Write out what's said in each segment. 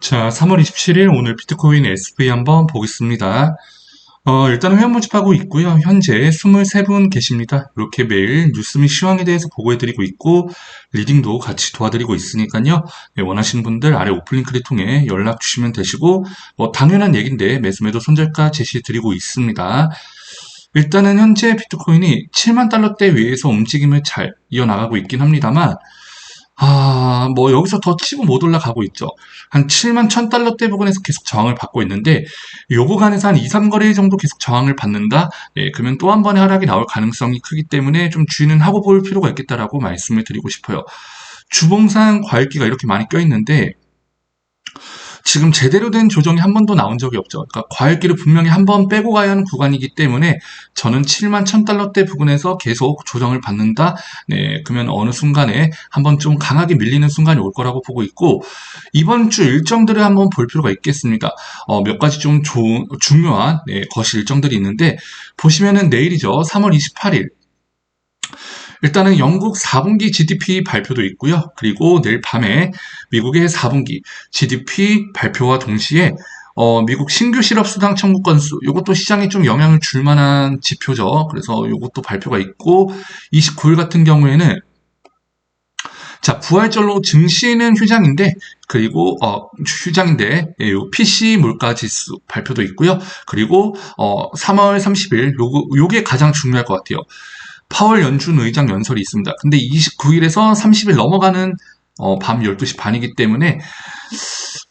자, 3월 27일 오늘 비트코인 SV 한번 보겠습니다. 어, 일단 회원 모집하고 있고요. 현재 23분 계십니다. 이렇게 매일 뉴스 및 시황에 대해서 보고해드리고 있고 리딩도 같이 도와드리고 있으니까요. 네, 원하시는 분들 아래 오픈링크를 통해 연락 주시면 되시고 뭐 당연한 얘기인데 매수매도 손절가 제시해드리고 있습니다. 일단은 현재 비트코인이 7만 달러대 위에서 움직임을 잘 이어나가고 있긴 합니다만 아, 뭐 여기서 더 치고 못 올라가고 있죠. 한 7만 1000달러대 부근에서 계속 저항을 받고 있는데 요 구간에서 한 2, 3거래 정도 계속 저항을 받는다. 네, 그러면 또 한 번의 하락이 나올 가능성이 크기 때문에 좀 주의는 하고 볼 필요가 있겠다라고 말씀을 드리고 싶어요. 주봉상 과열기가 이렇게 많이 껴있는데 지금 제대로 된 조정이 한 번도 나온 적이 없죠. 그러니까 과열기를 분명히 한 번 빼고 가야 하는 구간이기 때문에 저는 7만 1000달러대 부근에서 계속 조정을 받는다. 네, 그러면 어느 순간에 한번 좀 강하게 밀리는 순간이 올 거라고 보고 있고 이번 주 일정들을 한번 볼 필요가 있겠습니다. 어, 몇 가지 좀 조, 중요한 네, 것이 일정들이 있는데 보시면은 내일이죠. 3월 28일 일단은 영국 4분기 GDP 발표도 있고요. 그리고 내일 밤에 미국의 4분기 GDP 발표와 동시에 어, 미국 신규 실업 수당 청구 건수 이것도 시장에 좀 영향을 줄 만한 지표죠. 그래서 이것도 발표가 있고 29일 같은 경우에는 자, 부활절로 증시는 휴장인데, 그리고, 어, 휴장인데, 예, 요 PC 물가 지수 발표도 있고요. 그리고, 어, 3월 30일, 요거, 요게 가장 중요할 것 같아요. 파월 연준 의장 연설이 있습니다. 근데 29일에서 30일 넘어가는 어, 밤 12시 반이기 때문에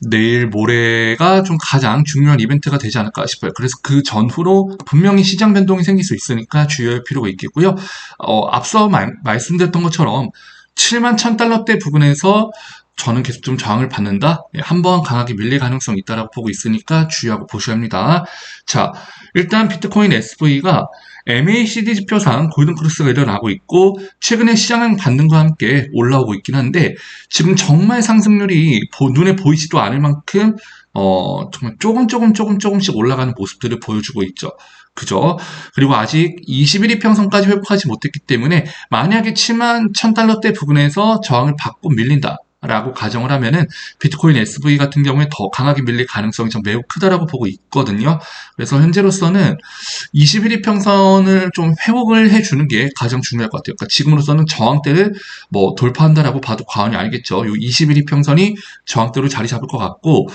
내일 모레가 좀 가장 중요한 이벤트가 되지 않을까 싶어요. 그래서 그 전후로 분명히 시장 변동이 생길 수 있으니까 주의할 필요가 있겠고요. 어, 앞서 말, 말씀드렸던 것처럼 7만 1000달러대 부근에서 저는 계속 좀 저항을 받는다. 예, 한번 강하게 밀릴 가능성이 있다라고 보고 있으니까 주의하고 보셔야 합니다. 자, 일단 비트코인 SV가 MACD 지표상 골든 크로스가 일어나고 있고 최근에 시장은 반등과 함께 올라오고 있긴 한데 지금 정말 상승률이 보- 눈에 보이지도 않을 만큼 어, 정말 조금 조금 조금 조금씩 올라가는 모습들을 보여주고 있죠. 그죠? 그리고 아직 21일 평선까지 회복하지 못했기 때문에 만약에 7만 1000달러대 부근에서 저항을 받고 밀린다. 라고 가정을 하면은 비트코인 SV 같은 경우에 더 강하게 밀릴 가능성이 좀 매우 크다라고 보고 있거든요. 그래서 현재로서는 21일 평선을 좀 회복을 해주는 게 가장 중요할 것 같아요. 그러니까 지금으로서는 저항대를 뭐 돌파한다라고 봐도 과언이 아니겠죠. 요 21일 평선이 저항대로 자리 잡을 것 같고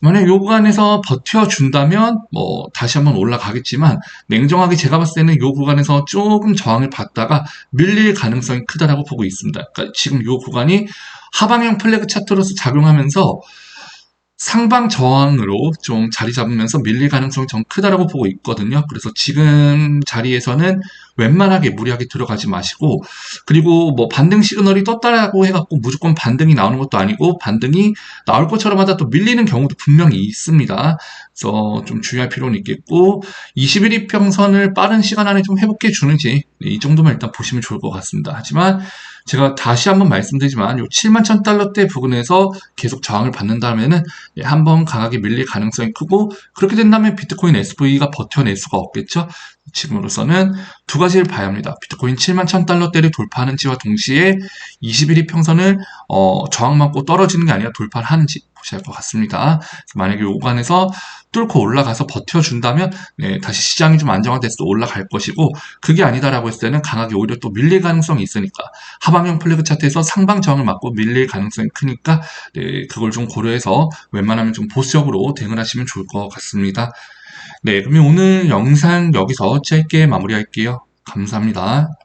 만약 요 구간에서 버텨준다면 뭐 다시 한번 올라가겠지만 냉정하게 제가 봤을 때는 요 구간에서 조금 저항을 받다가 밀릴 가능성이 크다라고 보고 있습니다. 그러니까 지금 요 구간이 하방형 플래그 차트로서 작용하면서 상방 저항으로 좀 자리 잡으면서 밀릴 가능성이 좀 크다라고 보고 있거든요. 그래서 지금 자리에서는 웬만하게 무리하게 들어가지 마시고 그리고 뭐 반등 시그널이 떴다라고 해갖고 무조건 반등이 나오는 것도 아니고 반등이 나올 것처럼 하다 또 밀리는 경우도 분명히 있습니다. 그래서 좀 주의할 필요는 있겠고 21일 평선을 빠른 시간 안에 좀 회복해 주는지 네, 이 정도만 일단 보시면 좋을 것 같습니다. 하지만 제가 다시 한번 말씀드리지만 요 7만 1000달러대 부근에서 계속 저항을 받는다면은 예, 한번 강하게 밀릴 가능성이 크고 그렇게 된다면 비트코인 SV가 버텨낼 수가 없겠죠. 지금으로서는 두 가지를 봐야 합니다. 비트코인 7만 1000달러대를 돌파하는지와 동시에 21일 평선을 어, 저항 맞고 떨어지는 게 아니라 돌파를 하는지 보셔야 할 것 같습니다. 만약에 요 구간에서 뚫고 올라가서 버텨준다면 네, 다시 시장이 좀 안정화돼서 올라갈 것이고 그게 아니다라고 했을 때는 강하게 오히려 또 밀릴 가능성이 있으니까 하방형 플래그 차트에서 상방 저항을 맞고 밀릴 가능성이 크니까 네, 그걸 좀 고려해서 웬만하면 좀 보수적으로 대응을 하시면 좋을 것 같습니다. 네, 그러면 오늘 영상 여기서 짧게 마무리할게요. 감사합니다.